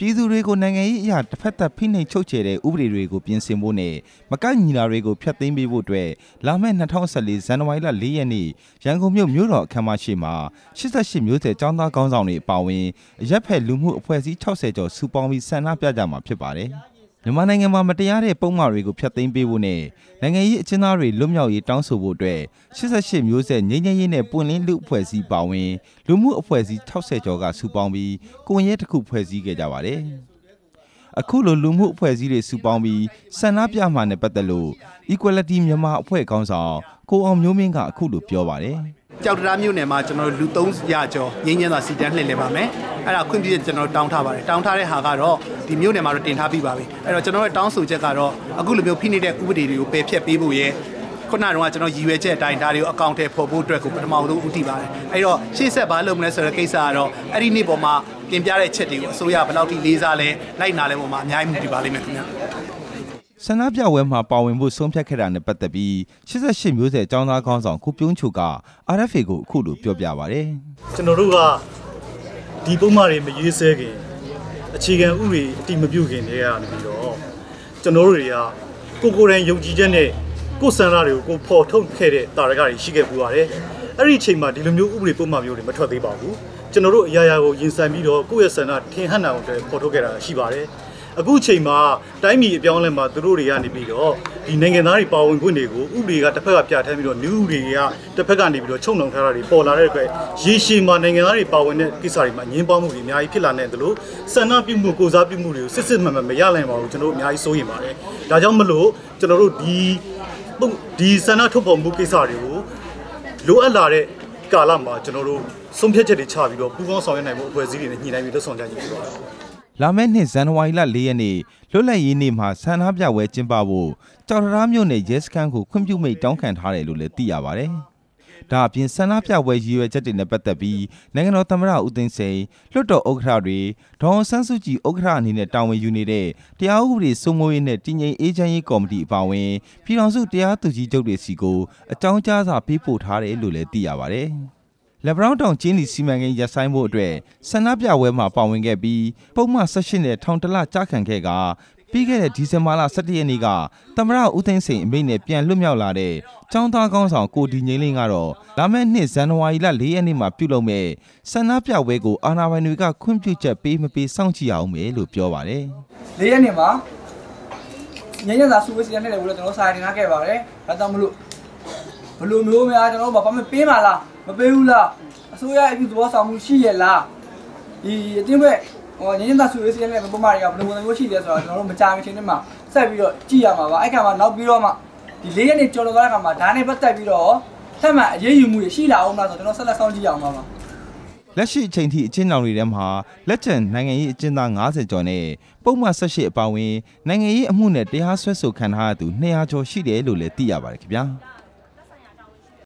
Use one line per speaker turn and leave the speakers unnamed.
ပြည်သူတွေကိုနိုင်ငံရေးအရာတစ်ဖက်သက်ဖိနှိပ်ချုပ်ချယ်တဲ့ဥပဒေတွေကိုပြင်ဆင်ဖို့နဲ့မကန့်ညီလာတွေကိုဖျက်သိမ်းပေးဖို့အတွက်လာမယ့်2014ဇန်နဝါရီလ4ရက်နေ့ရန်ကုန်မြို့မြို့တော်အခမ်းအနားရှိမှာ88မျိုးဆက်ចောင်းသားကောင်းဆောင်တွေအပါအဝင်အရက်ဖက်လူမှုအဖွဲ့အစည်း60ကျော်စုပေါင်းပြီးဆန္ဒပြကြမှာဖြစ်ပါတယ် မြန်မာနိုင်ငံမှာမတရားတဲ့ပုံမှားတွေကိုဖျက်သိမ်းပေးဖို့နဲ့နိုင်ငံရေးအကျဉ်းသားတွေလွတ်မြောက်ရေးတောင်းဆိုဖို့အတွက်88မျိုးဆက်ငြိမ်းချမ်းရေးနဲ့ပွင့်လင်းလူအဖွဲ့အစည်းပါဝင်လူမှုအဖွဲ့အစည်း60ကျော်ကစုပေါင်းပြီးကိုယ်ရဲတစ်ခုဖွဲ့စည်းခဲ့ကြပါတယ်။အခုလိုလူမှုအဖွဲ့အစည်းတွေစုပေါင်းပြီးဆန္ဒပြမှာနဲ့ပတ်သက်လို့ Equality မြန်မာအဖွဲ့ခေါင်းဆောင်ကိုအောင်မျိုးမင်းကအခုလိုပြောပါတယ်။
ကြောက်တရားမြို့နယ်မှာကျွန်တော်တို့လူ300ကျော်ငင်းငင်းသာစီတန်းလှည့်လည်ပါမယ် အဲ့ဒါခွင့်ပြုချက်ကျွန်တော်တောင်းထားပါတယ်တောင်းထားတဲ့ဟာကတော့ဒီမြို့နယ်မှာတော့တင်ထားပြီးပါပြီအဲ့တော့ကျွန်တော်ရဲ့တောင်းဆိုချက်ကတော့အခုလိုမျိုးဖိနှိပ်တဲ့ဥပဒေတွေကိုပယ်ဖျက်ပေးဖို့ရဲခုနကတော့ကျွန်တော်ရည်ရွယ်ချက်အတိုင်းဒါတွေကိုအကောင့်ထဲပေါ်ဖို့အတွက်ကိုပထမဆုံးဦးတည်ပါတယ်အဲ့တော့ရှေ့ဆက်ဘာလုပ်မလဲဆိုတဲ့ကိစ္စကတော့အဲ့ဒီနေ့ပေါ်မှာတင်ပြတဲ့ချက်တွေကိုအစိုးရဘယ်လောက်ထိလေးစားလဲလိုက်နာလဲပေါ်မှာအများကြီးမူတည်ပါလိမ့်မယ်ခင်ဗျာ
ဆန္ဒပြပွဲမှာပါဝင်ဖို့ဆုံးဖြတ်ခဲ့တာနဲ့ပတ်သက်ပြီး88မျိုးဆက်ចောင်းသားခေါင်းဆောင်ကိုပြုံးချိုက RFA ကိုအခုလိုပြောပြပါဗျ။
ကျွန်တော်တို့က ဒီပုံမှန်တွေမရေးဆဲခင်အခြေခံဥပဒေအတိမပြုခင်တည်းကနေပြီးတော့ကျွန်တော်တို့တွေကကိုကိုယ်တိုင်ယုံကြည်ချက်နဲ့ကိုယ်စံရာတွေကိုကိုဖော်ထုတ်ခဲ့တဲ့တာရကတွေရှိခဲ့ပူပါတယ်အဲ့ဒီအချိန်မှာဒီလိုမျိုးဥပဒေပုံမှန်မျိုးတွေမထွက်သေးပါဘူးကျွန်တော်တို့အရာရာကိုရင်ဆိုင်ပြီးတော့ကိုယ့်ရဲ့စံနာထင်ဟပ်နိုင်အောင်အတွက်ဖော်ထုတ်ခဲ့တာရှိပါတယ် အခုချိန်မှာတိုင်းပြည်အပြောင်းအလဲမှာသူတို့တွေကနေပြီးတော့ဒီနိုင်ငံသားတွေပါဝင်ခွင့်တွေကိုဥပဒေကတစ်ဖက်ကပြဋ္ဌာန်းပြီးတော့ new တွေကတစ်ဖက်ကနေပြီးတော့ချုပ်နှောင်ထားတာတွေပေါ်လာတဲ့အတွက်ရေရှည်မှာနိုင်ငံသားတွေပါဝင်တဲ့ကိစ္စတွေမှာငင်းပေါင်းမှုတွေအများကြီးဖြစ်လာနိုင်တယ်လို့ဆန္ဒပြုမှုကိုစားပြုမှုတွေကိုစစ်စစ်မှန်မှန်မရနိုင်ပါဘူးကျွန်တော်တို့အများကြီးစိုးရိမ်ပါတယ်ဒါကြောင့်မလို့ကျွန်တော်တို့ဒီဒီဆန္ဒထုတ်ဖော်မှုကိစ္စတွေကိုလိုအပ်လာတဲ့ကာလမှာကျွန်တော်တို့ဆုံးဖြတ်ချက်တွေချပြီးတော့ပူးပေါင်းဆောင်ရွက်နိုင်ဖို့အဖွဲ့အစည်းတွေနဲ့ညှိနှိုင်းပြီးလှုပ်ဆောင်ကြရည်ပါပါတယ်
လာမယ့်နှစ်ဇန်နဝါရီလ၄ရက်နေ့လွတ်လပ်ရေးနေ့မှာဆန္ဒပြပွဲကျင်းပဖို့ကြော်တရားမြို့နယ်ရဲစခန်းကိုခွင့်ပြုမိတ်တောင်းခံထားတယ်လို့လည်းသိရပါတယ်။ဒါအပြင်ဆန္ဒပြပွဲရည်ရွယ်ချက်တွေနဲ့ပတ်သက်ပြီးနိုင်ငံတော်သမ္မတဦးသိန်းစိန်လွှတ်တော်ဥက္ကဋ္ဌတွေဒေါအောင်ဆန်းစုကြည်ဥက္ကဋ္ဌအနေနဲ့တာဝန်ယူနေတဲ့တရားဥပဒေစိုးမိုးရေးနဲ့တည်ငြိမ်အေးချမ်းရေးကော်မတီအပါအဝင်ပြည်ထောင်စုတရားသူကြီးချုပ်တွေစီကိုအကြောင်းကြားစာပေးပို့ထားတယ်လို့လည်းသိရပါတယ်။ လက်ဗရောင်းတောင်ကျင်းဒီစီမံကိန်းရပ်ဆိုင်းဖို့အတွက်ဆန္ဒပြပွဲမှာပါဝင်ခဲ့ပြီးပုံမှန်18နဲ့ထောင်တလကြာခံခဲ့ကပြီးခဲ့တဲ့ဒီဇင်ဘာလ17ရက်နေ့ကသမရဦးသိန်းစိန်အမိန့်နဲ့ပြန်လွတ်မြောက်လာတဲ့ចောင်းသားကောင်းဆောင်ကိုဒီငိမ့်လင်းကတော့လာမယ့်နှစ်ဇန်နဝါရီလ4ရက်နေ့မှာပြုလုပ်မဲ့ဆန္ဒပြပွဲကိုအာဏာပိုင်တွေကခွင့်ပြုချက်ပေးမပေးစောင့်ကြည့်အောင်မယ်လို့ပြောပါတယ်
လေးရက်နေမှာညညသာစုဝေးစီရနေတယ်ဘလို့ကျွန်တော်စာတင်ထားခဲ့ပါတယ်ဒါကြောင့်မလို့ ဘလို့မျိုးများကျွန်တော်ဘာမှပေးပါလားမပေးဘူးလားအစိုးရအပြုသဘောဆောင်မှုရှိရလားဒီအတင်းပဲဟိုညညသာစုဝေးစီရနေပုံမှန်တွေကဘယ်လိုပုံစံမျိုးရှိလဲဆိုတော့ကျွန်တော်တို့မကြာမချင်းနဲ့မှဆက်ပြီးတော့ကြည့်ရမှာပါအဲ့ခါမှာနောက်ပြီးတော့မှဒီလေးရက်နေကြော်တော့သွားတဲ့ခါမှာဒါနဲ့ပတ်သက်ပြီးတော့ထပ်မံအရေးယူမှုတွေရှိလာအောင်လားဆိုတော့ကျွန်တော်ဆက်လက်ဆောင်ကြည့်ရအောင်ပါပါ
လက်ရှိအချိန်ထိအချင်းတောင်တွေထဲမှာလက်ကျန်နိုင်ငံရေးအကျဉ်းသား90ကျော်နဲ့ပုံမှန်18အပါအဝင်နိုင်ငံရေးအမှုနဲ့တရားစွဲဆိုခံထားရသူ200ကျော်ရှိတယ်လို့လည်းသိရပါတယ်ခင်ဗျာ။